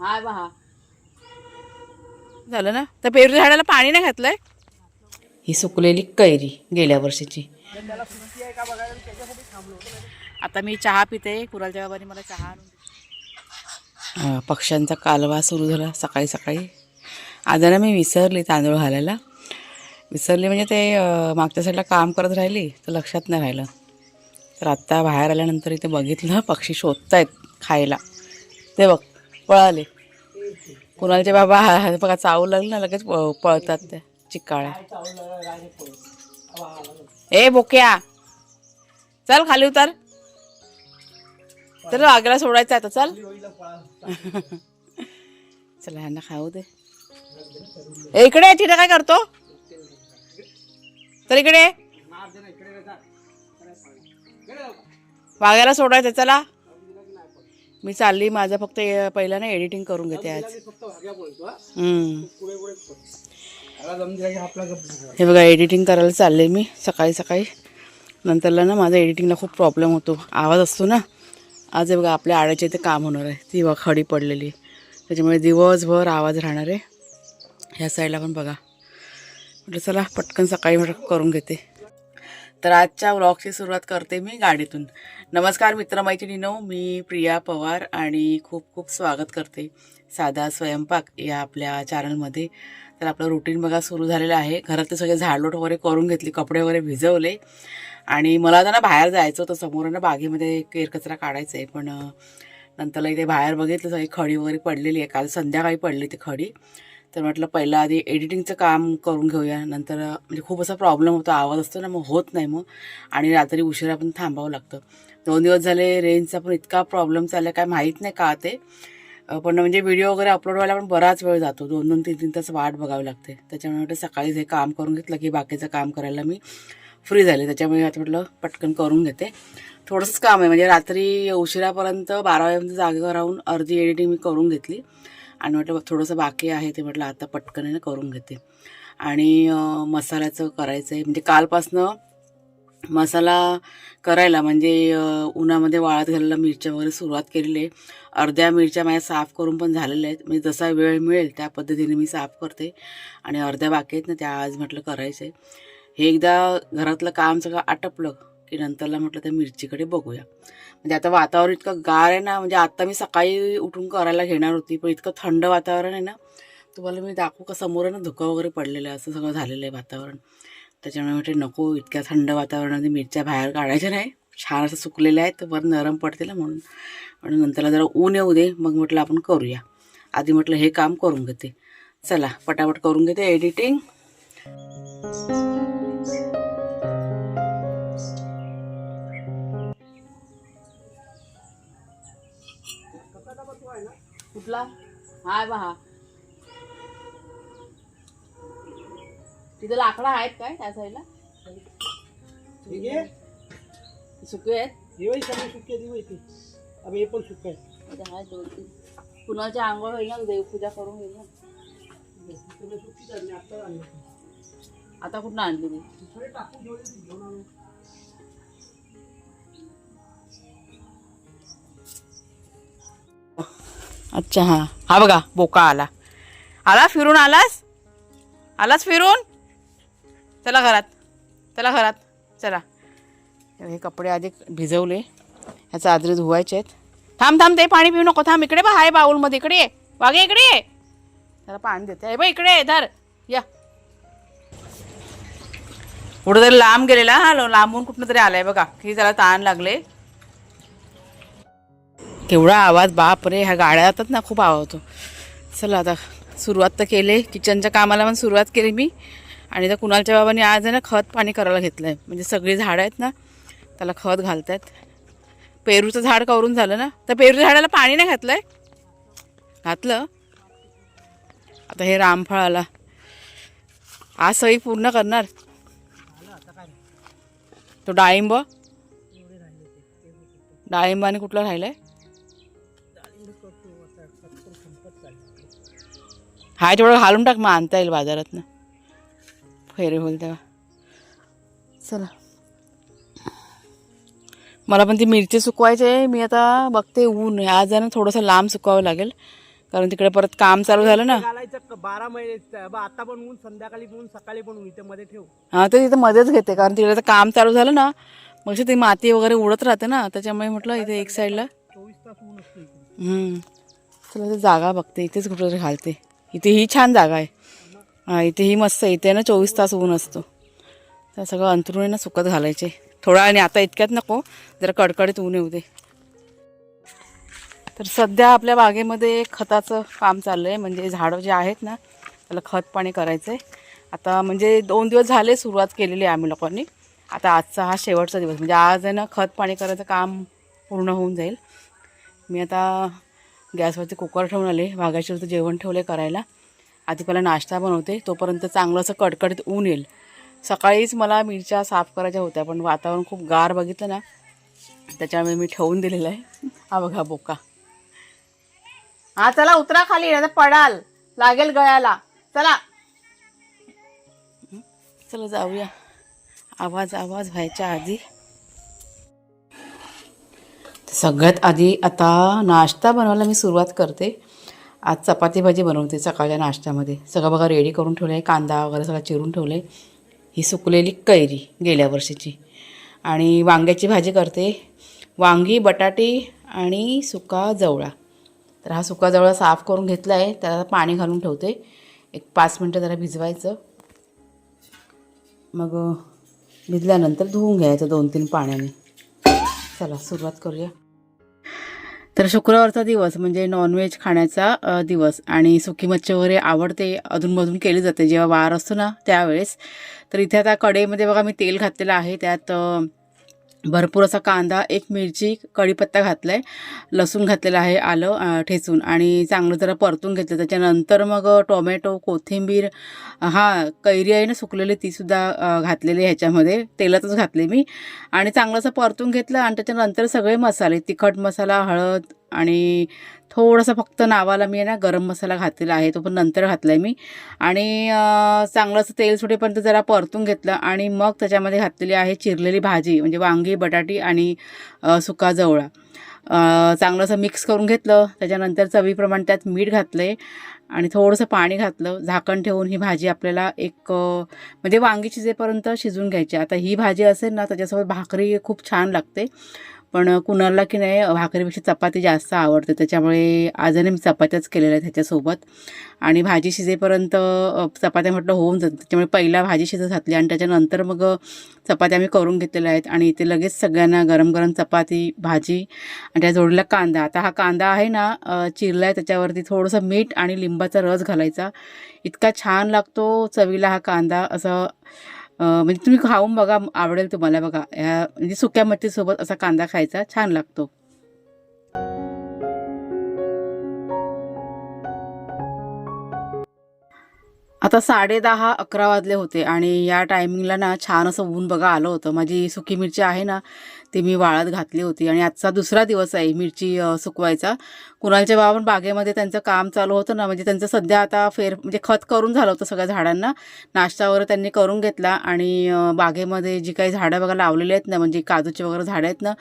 हाय बा हा झालं ना? त्या पेरू झाडाला पाणी नाही घातलंय? ही सुकलेली कैरी गेल्या वर्षीची. आता मी चहा पिते. कुरालच्या बाबांनी मला चहा आणून पक्ष्यांचा कालवा सुरू झाला सकाळी सकाळी. आज ना मी विसरली तांदूळ घालायला. विसरली म्हणजे ते मागच्या साईडला काम करत राहिली तर लक्षात नाही राहिलं. तर आत्ता बाहेर आल्यानंतर इथे बघितलं पक्षी शोधतायत खायला. ते बघ पळाले. कुणालचे बाबा बघा चावू लागलं ना लगेच पळ- पळतात त्या चिकाळ्या. ए बोक्या. चल खाली उतर. तर आगला सोडायचं आहे आता चल. चला ह्यांना खाऊ दे. इकडे तिथे काय करतो? तर इकडे ये. वाघ्याला सोडायचं चला. मी चालली माझं फक्त पहिला ना एडिटिंग करून घेते आज. हे. बघा एडिटिंग करायला चालले मी सकाळी सकाळी. नंतरला ना माझा एडिटिंगला खूप प्रॉब्लेम होतो. आवाज असतो ना. आज हे बघा आपल्या आड्याच्या इथे काम होणार आहे. ती बघा खडी पडलेली. त्याच्यामुळे दिवसभर आवाज राहणार आहे. ह्या साईडला पण बघा. म्हटलं चला पटकन सकाळी करून घेते. तर आजच्या व्लॉगची सुरुवात करते मी गाडीतून. नमस्कार मित्रमैत्रिणीनो मी प्रिया पवार आणि खूप खूप स्वागत करते साधा स्वयंपाक या आपल्या चॅनलमध्ये तर आपलं रुटीन बघा सुरू झालेलं आहे. घरातले सगळे झाडलोट वगैरे करून घेतली कपडे वगैरे भिजवले. आणि मला आता ना बाहेर जायचं होतं. समोर ना बागेमध्ये केरकचरा काढायचं आहे पण नंतरला इथे बाहेर बघितलं सगळी खडी वगैरे पडलेली आहे. काल संध्याकाळी पडली ती खडी. तर म्हटलं पहिलं आधी एडिटिंगचं काम करून घेऊया. नंतर म्हणजे खूप असा प्रॉब्लेम होतो आवाज असतो ना मग होत नाही मग. आणि रात्री उशिरा पण थांबावं लागतं. दोन दिवस झाले रेंजचा पण इतका प्रॉब्लेम चालला काय माहीत नाही का ते. पण म्हणजे व्हिडिओ वगैरे अपलोड व्हायला पण बराच वेळ जातो. दोन दोन तीन तीन तास वाट बघावी लागते. त्याच्यामुळे म्हटलं सकाळीच हे काम करून घेतलं की बाकीचं काम करायला मी फ्री झाले. त्याच्यामुळे आता म्हटलं पटकन करून घेते. थोडंसंच काम आहे. म्हणजे रात्री उशिरापर्यंत बारा वाजेपर्यंत जागेवर राहून अर्धी एडिटिंग मी करून घेतली. आणि म्हटलं थोडंसं बाकी आहे ते म्हटलं आता पटकन करून घेते. आणि मसाल्याचं करायचं आहे म्हणजे कालपासनं मसाला करायला म्हणजे उन्हामध्ये वाळत घालायला मिरच्या वगैरे सुरुवात केलेली आहे. अर्ध्या मिरच्या माझ्या साफ करून पण झालेल्या आहेत. म्हणजे जसा वेळ मिळेल त्या पद्धतीने मी साफ करते. आणि अर्ध्या बाकी आहेत ना त्या आज म्हटलं करायचं आहे हे एकदा घरातलं काम सगळं आटपलं की नंतरला म्हटलं तर मिरचीकडे बघूया. म्हणजे आता वातावरण इतकं गार आहे ना म्हणजे आता मी सकाळी उठून करायला घेणार होती पण इतकं थंड वातावरण आहे ना तुम्हाला मी दाखवू का? समोर आहे ना धुकं वगैरे पडलेलं आहे असं सगळं झालेलं आहे वातावरण. त्याच्यामुळे म्हटलं नको इतक्या थंड वातावरणामध्ये मिरच्या बाहेर काढायच्या नाही. छान असं सुकलेलं आहे तर बरं नरम पडतील ना म्हणून. म्हणून नंतरला जरा ऊन येऊ दे मग म्हटलं आपण करूया. आधी म्हटलं हे काम करून घेते. चला पटापट करून घेते एडिटिंग कुठला? हाय बा हा. तिथं लाकडं आहेत काय त्या साईडला? ठीक आहे. सुके आहेत? दिवाळी सगळी सुट्टी आहे दिवाळी ती. अब हे पण आहे इथे आहेत दोन तीन कुणाच्या आंघोळ होईल ना देवपूजा करून घेईल ना. आता आता कुठं आणली ती? सगळे टाकून घेऊन आलो अच्छा हा. हा बघा बोका आला. आला? फिरून आलास? आलास फिरून? चला घरात. चला घरात. चला. हे कपडे आधी भिजवले. ह्याचा आदरी धुवायचे आहेत. थांब थांब ते पाणी पिऊ नको. थांब इकडे बा हाय बाऊलमध्ये इकडे ये. वागे इकडे ये. त्याला पाणी देते. हे बघ इकडे धर. या. कुठं तरी लांब गेलेला हा लांबून कुठनं तरी आलाय बघा. की त्याला ताण लागले. केवढा आवाज बाप रे ह्या गाड्या जातात ना खूप आवडतो. चला आता सुरुवात तर केली. किचनच्या कामाला पण सुरुवात केली मी. आणि त्या कुणालच्या बाबांनी आज आहे ना खत पाणी करायला घेतलं आहे म्हणजे सगळी झाडं आहेत ना त्याला खत घालत आहेत पेरूचं झाड करून झालं ना तर पेरूच्या झाडाला पाणी नाही घातलं आहे घातलं. आता हे रामफळ आला आज सही पूर्ण करणार. तो डाळिंब. डाळिंब आणि कुठलं राहिलं आहे हाय तेवढं घालून टाक मग आणता येईल बाजारात ना फेरे होईल तेव्हा. चला. मला पण ती मिरची सुकवायची आहे. मी आता बघते ऊन आहे. आज आहे ना थोडंसं लांब सुकवावं लागेल. कारण तिकडे परत काम चालू झालं ना. बारा महिने. बा, आता पण ऊन संध्याकाळी ऊन सकाळी पण ऊन. इथे मध्ये ठेव. हां ते तिथं मध्येच घेते. कारण तिकडे तर काम चालू झालं ना. मग ती माती वगैरे उडत राहते ना. त्याच्यामुळे म्हटलं इथे एक साईडला चोवीस तास ऊन असतं. चला ते जागा बघते. इथेच कुठेतरी घालते. इथे ही छान जागा आहे. हां इथे ही मस्त इथे ना चोवीस तास ऊन असतो. तर सगळं अंतरून ना सुकत घालायचे. थोडा आणि आता इतक्यात नको. जरा कडकडीत ऊन येऊ दे. तर सध्या आपल्या बागेमध्ये खताचं काम चाललं आहे म्हणजे झाडं जे आहेत ना त्याला खत पाणी करायचं आहे आता म्हणजे दोन दिवस झाले सुरुवात केलेली आहे आम्ही लोकांनी. आता आजचा हा शेवटचा दिवस. म्हणजे आज आहे ना खत पाणी करायचं काम पूर्ण होऊन जाईल. मी आता गॅसवरती कुकर ठेवून आले. वाघाशीवरती जेवण ठेवले करायला. आधी पहिला नाश्ता बनवते. तोपर्यंत चांगलं असं कडकडीत ऊन येईल. सकाळीच मला मिरच्या साफ करायच्या होत्या पण वातावरण खूप गार बघितलं ना त्याच्यामुळे मी ठेवून दिलेलं आहे. हा बघा बोका. हा चला उतरा खाली नाही तर पडाल. लागेल गळ्याला. चला. चला जाऊया. आवाज आवाज व्हायच्या आधी. सगळ्यात आधी आता नाश्ता बनवायला मी सुरुवात करते. आज चपाती भाजी बनवते सकाळच्या नाश्त्यामध्ये. सगळं बघा रेडी करून ठेवलं आहे कांदा वगैरे सगळं चिरून ठेवलं आहे ही सुकलेली कैरी गेल्या वर्षीची. आणि वांग्याची भाजी करते. वांगी बटाटे आणि सुका जवळा. तर हा सुका जवळा साफ करून घेतला आहे. त्याला पाणी घालून ठेवते. एक पाच मिनटं जरा भिजवायचं. मग भिजल्यानंतर धुवून घ्यायचं दोन तीन पाण्याने. चला सुरुवात करूया. तर शुक्रवारचा दिवस म्हणजे नॉनव्हेज खाण्याचा दिवस. आणि सुकी मच्छी वगैरे आवडते अधूनमधून केली जाते. जेव्हा वार असतो ना त्यावेळेस. तर इथे आता कडेमध्ये बघा मी तेल घातलेलं आहे. त्यात भरपूर असा कांदा एक मिरची कढीपत्ता घातला आहे लसूण घातलेलं आहे आलं ठेचून. आणि चांगलं जरा परतून घेतलं. त्याच्यानंतर मग टोमॅटो कोथिंबीर हा कैरी आहे ना सुकलेली तीसुद्धा घातलेली ह्याच्यामध्ये. तेलातच घातले मी. आणि चांगलं असं परतून घेतलं. आणि त्याच्यानंतर सगळे मसाले तिखट मसाला हळद आणि थोडंसं फक्त नावाला मी आहे ना गरम मसाला घातलेला आहे तो पण नंतर घातला आहे मी. आणि चांगलंसं चांगलं असं तेल सुटेपर्यंत जरा परतून घेतलं आणि मग त्याच्यामध्ये घातलेली आहे चिरलेली भाजी म्हणजे वांगी बटाटी आणि सुका जवळा चांगलंसं चांगलं असं मिक्स करून घेतलं त्याच्यानंतर चवीप्रमाणे त्यात मीठ घातलं आहे आणि थोडंसं पाणी घातलं. झाकण ठेवून ही भाजी आपल्याला एक म्हणजे वांगी शिजेपर्यंत शिजून घ्यायची आता ही भाजी असेल ना त्याच्यासोबत भाकरी खूप छान लागते. पण कुणाला की नाही भाकरीपेक्षा चपाती जास्त आवडते. त्याच्यामुळे आजही मी चपात्याच केलेल्या आहेत ह्याच्यासोबत आणि भाजी शिजेपर्यंत चपात्या म्हटलं होऊन जातं. त्याच्यामुळे पहिला भाजी शिजत घातली आणि त्याच्यानंतर मग चपात्या मी करून घेतलेल्या आहेत. आणि इथे लगेच सगळ्यांना गरम गरम चपाती भाजी आणि त्या जोडीला कांदा. आता हा कांदा आहे ना चिरला आहे त्याच्यावरती थोडंसं मीठ आणि लिंबाचा रस घालायचा. इतका छान लागतो चवीला हा कांदा. असं म्हणजे तुम्ही खाऊन बघा आवडेल तुम्हाला बघा. ह्या म्हणजे सुक्या मच्छीसोबत असा कांदा खायचा छान लागतो. आता साडे दहा अकरा वाजले होते आणि या टायमिंगला ना छान असं ऊन बघा आलं होतं. माझी सुकी मिरची आहे ना ती मी वाळत घातली होती. आणि आजचा दुसरा दिवस आहे मिरची सुकवायचा. कुणालच्या बाबा पण बागेमध्ये त्यांचं काम चालू होतं ना म्हणजे त्यांचं सध्या आता फेर म्हणजे खत करून झालं होतं सगळ्या झाडांना. नाश्ता वगैरे त्यांनी करून घेतला आणि बागेमध्ये जी काही झाडं बघा लावलेली आहेत ना म्हणजे काजूचे वगैरे झाडं आहेत ना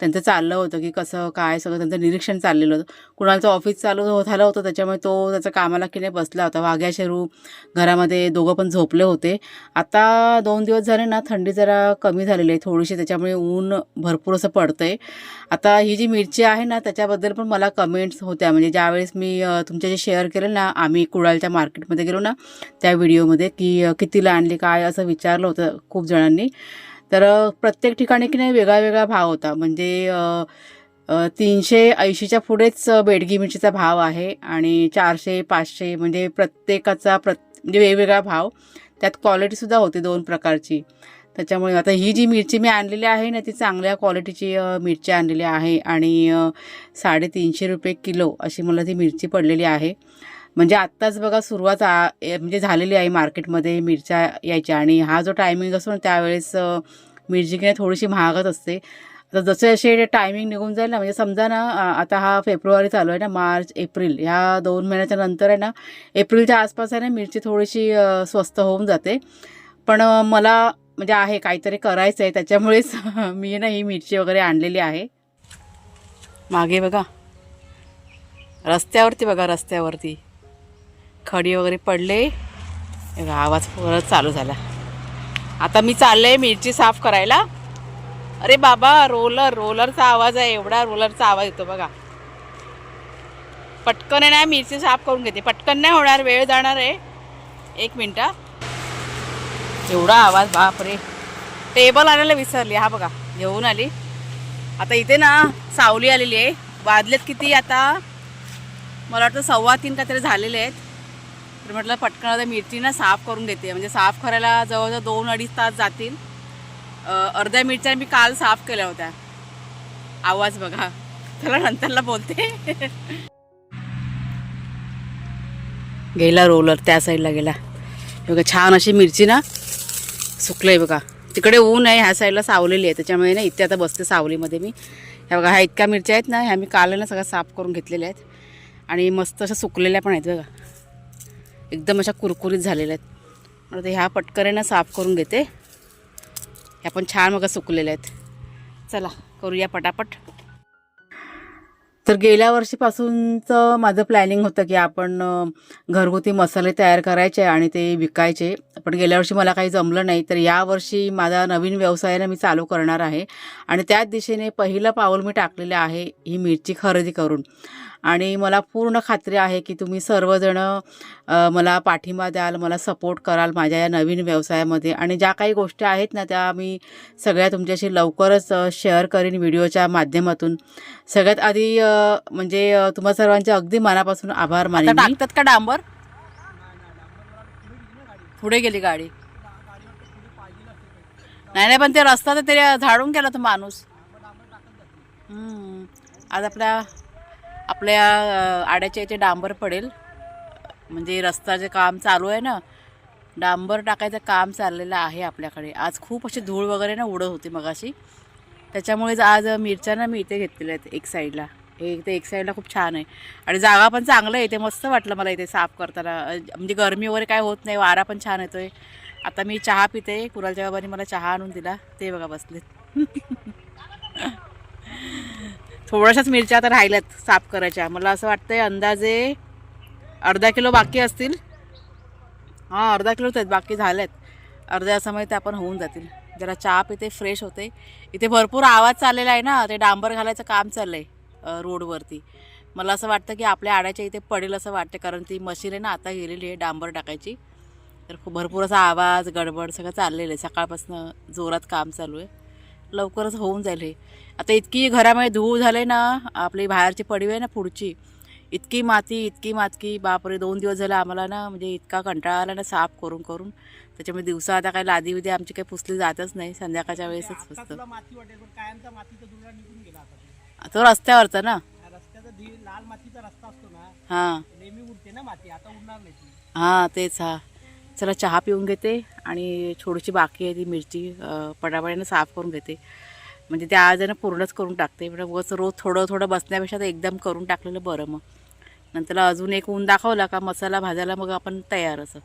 त्यांचं चाललं होतं की कसं काय सगळं त्यांचं निरीक्षण चाललेलं होतं. कुणालचं ऑफिस चालू हो- झालं होतं त्याच्यामुळे तो त्याचा कामाला की नाही बसला होता. वाघ्या शेरू घरामध्ये दोघं पण झोपले होते. आता दोन दिवस झाले ना थंडी जरा कमी झालेली आहे थोडीशी त्याच्यामुळे ऊन भरपूर असं पडतं आहे आता ही जी मिरची आहे ना त्याच्याबद्दल पण मला कमेंट्स होत्या. म्हणजे ज्यावेळेस मी तुमच्या जे शेअर केलं ना आम्ही कुडाळच्या मार्केटमध्ये गेलो ना त्या व्हिडिओमध्ये की कितीला आणली काय असं विचारलं होतं खूप जणांनी. तर प्रत्येक ठिकाणी की नाही वेगळा वेगळा भाव होता. म्हणजे तीनशे ऐंशीच्या पुढेच बेडगी मिरचीचा भाव आहे आणि चारशे पाचशे म्हणजे प्रत्येकाचा प्रत म्हणजे वेगवेगळा भाव. त्यात क्वालिटीसुद्धा होती दोन प्रकारची. त्याच्यामुळे आता ही जी मिरची मी आणलेली आहे ना ती चांगल्या क्वालिटीची मिरची आणलेली आहे आणि साडेतीनशे रुपये किलो अशी मला ती मिरची पडलेली आहे. म्हणजे आत्ताच बघा सुरुवात आ- ए- म्हणजे झालेली आहे मार्केटमध्ये मिरच्या यायच्या आणि हा जो टायमिंग असतो ना त्यावेळेस मिरची घेणे थोडीशी महागच असते. आता जसे असे टायमिंग निघून जाईल ना म्हणजे समजा ना आता हा फेब्रुवारी चालू आहे ना मार्च एप्रिल ह्या दोन महिन्याच्या नंतर आहे ना एप्रिलच्या आसपास आहे ना मिरची थोडीशी स्वस्त होऊन जाते. पण मला म्हणजे आहे काहीतरी करायचं आहे त्याच्यामुळेच मी ना ही मिरची वगैरे आणलेली आहे. मागे बघा. रस्त्यावरती बघा रस्त्यावरती. खडी वगैरे पडले. बघा, आवाज परत चालू झाला. आता मी चालले मिरची साफ करायला. अरे बाबा रोलर रोलरचा आवाज आहे एवढा रोलरचा आवाज येतो बघा. पटकन आहे ना मिरची साफ करून घेते. पटकन नाही होणार वेळ जाणार आहे. एक मिनटं. एवढा आवाज बापरे. टेबल आणायला विसरली हा बघा घेऊन आली. आता इथे ना सावली आलेली आहे. वाजलेत किती आता? मला वाटतं सव्वा तीन काहीतरी झालेले आहेत. तर म्हटलं पटकन आता मिरची ना साफ करून देते. म्हणजे साफ करायला जवळजवळ दोन अडीच तास जातील. अर्ध्या मिरच्या मी काल साफ केल्या होत्या. आवाज बघा. त्याला नंतरला बोलते. गेला रोलर त्या साईडला गेला. हे बघा छान अशी मिरची ना सुकलंय बघा. तिकडे ऊन आहे ह्या साईडला सावलेली आहे. त्याच्यामुळे ना इथे आता बसते सावलीमध्ये मी. ह्या बघा ह्या इतक्या मिरच्या आहेत ना ह्या मी काल ना सगळ्या साफ करून घेतलेल्या आहेत. आणि मस्त अशा सुकलेल्या पण आहेत बघा. एकदम अशा कुरकुरीत झालेल्या आहेत. आता ह्या पटकन साफ करून घेते. ह्या पण छान बघा सुकलेल्या आहेत. चला करूया पटापट. तर गेल्या वर्षीपासूनचं माझं प्लॅनिंग होतं की आपण घरगुती मसाले तयार करायचे आणि ते विकायचे. पण गेल्या वर्षी मला काही जमलं नाही. तर यावर्षी माझा नवीन व्यवसायानं मी चालू करणार आहे. आणि त्याच दिशेने पहिलं पाऊल मी टाकलेलं आहे ही मिरची खरेदी करून. आणि मला पूर्ण खात्री आहे की तुम्ही सर्वजणं मला पाठिंबा द्याल मला सपोर्ट कराल माझ्या या नवीन व्यवसायामध्ये. आणि ज्या काही गोष्टी आहेत ना त्या मी सगळ्या तुमच्याशी लवकरच शेअर करीन व्हिडिओच्या माध्यमातून. सगळ्यात आधी म्हणजे तुम्हा सर्वांचे अगदी मनापासून आभार मानेन. टाकतात का डांबर? पुढे गेली गाडी. नाही नाही पण ते रस्ता तर ते झाडून गेला तो माणूस. आज आपल्या आपल्या आड्याच्या इथे डांबर पडेल. म्हणजे रस्ताचे काम चालू आहे ना. डांबर टाकायचं काम चाललेलं आहे आपल्याकडे. आज खूप अशी धूळ वगैरे ना उडत होती मगाशी. त्याच्यामुळेच आज मिरच्यांना मी इथे घेतलेल्या आहेत एक साईडला. हे इथे एक साईडला खूप छान आहे. आणि जागा पण चांगलं आहे. इथे मस्त वाटलं मला इथे साफ करताना. म्हणजे गरमी वगैरे काय होत नाही. वारा पण छान येतोय. आता मी चहा पिते. कुरालच्या बाबांनी मला चहा आणून दिला. ते बघा बसलेत. थोड्याशाच मिरच्या आता राहिल्यात साफ करायच्या. मला असं वाटतंय अंदाजे अर्धा किलो बाकी असतील. हां अर्धा किलोच आहेत बाकी झाल्यात अर्ध्या समय ते आपण होऊन जातील. जरा चहा पिते फ्रेश होते. इथे भरपूर आवाज चाललेला आहे ना ते डांबर घालायचं काम चाललं आहे रोडवरती. मला असं वाटतं की आपल्या आड्याच्या इथे पडेल असं वाटतं कारण ती मशीन आहे ना आता गेलेली आहे डांबर टाकायची. तर भरपूर असा आवाज गडबड सगळं चाललेलं आहे. सकाळपासून जोरात काम चालू आहे. लवकरच होऊन जाईल हे. आता इतकी घरामध्ये धूळ झाले ना आपली बाहेरची पडवी आहे ना पुढची इतकी माती इतकी मातकी बापरे दोन दिवस झाले आम्हाला ना म्हणजे इतका कंटाळा आला ना साफ करून करून. त्याच्यामुळे दिवसा आता काही लादी विदी आमची काही पुसली जातच नाही संध्याकाळच्या वेळेसच आता पुसतं. ते. रस्त्यावरचा ना. हा रस्त्याचा धी लाल मातीचा रस्ता असतो ना हां. नेहमी उडते ना माती आता उडणार नाही ती. हां तेच हा. चला चहा पिऊन घेते आणि थोडीशी बाकी आहे ती मिरची पटापटाने साफ करून घेते. म्हणजे त्या आज आहे ना पूर्णच करून टाकते. म्हणजे उगाच रोज थोडं थोडं बसण्यापेक्षा ते एकदम करून टाकलेलं बरं मग. नंतर अजून एक ऊन दाखवला का मसाला भाजायला मग आपण तयार असं.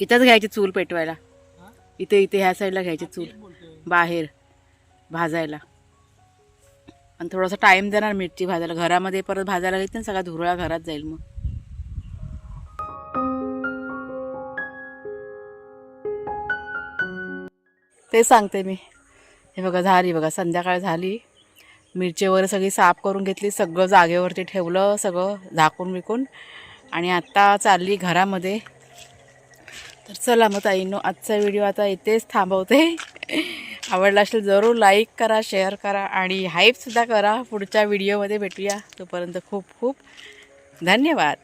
इथंच घ्यायची चूल पेटवायला. इथे इथे ह्या साईडला घ्यायची चूल. बाहेर भाजायला. आणि थोडासा टाईम देणार मिरची भाजायला. घरामध्ये परत भाजायला घेते ना सगळा धुरळा घरात जाईल मग. ते सांगते मी. हे बघा झाली बघा संध्याकाळ झाली. मिरची वगैरे सगळी साफ करून घेतली सगळं जागेवरती ठेवलं सगळं झाकून विकून. आणि आत्ता चालली घरामध्ये. तर चला मग ताईनो आजचा व्हिडिओ आता इथेच थांबवते. आवडला असेल जरूर लाईक करा शेअर करा आणि हाईपसुद्धा करा. पुढच्या व्हिडिओमध्ये भेटूया. तोपर्यंत खूप खूप धन्यवाद.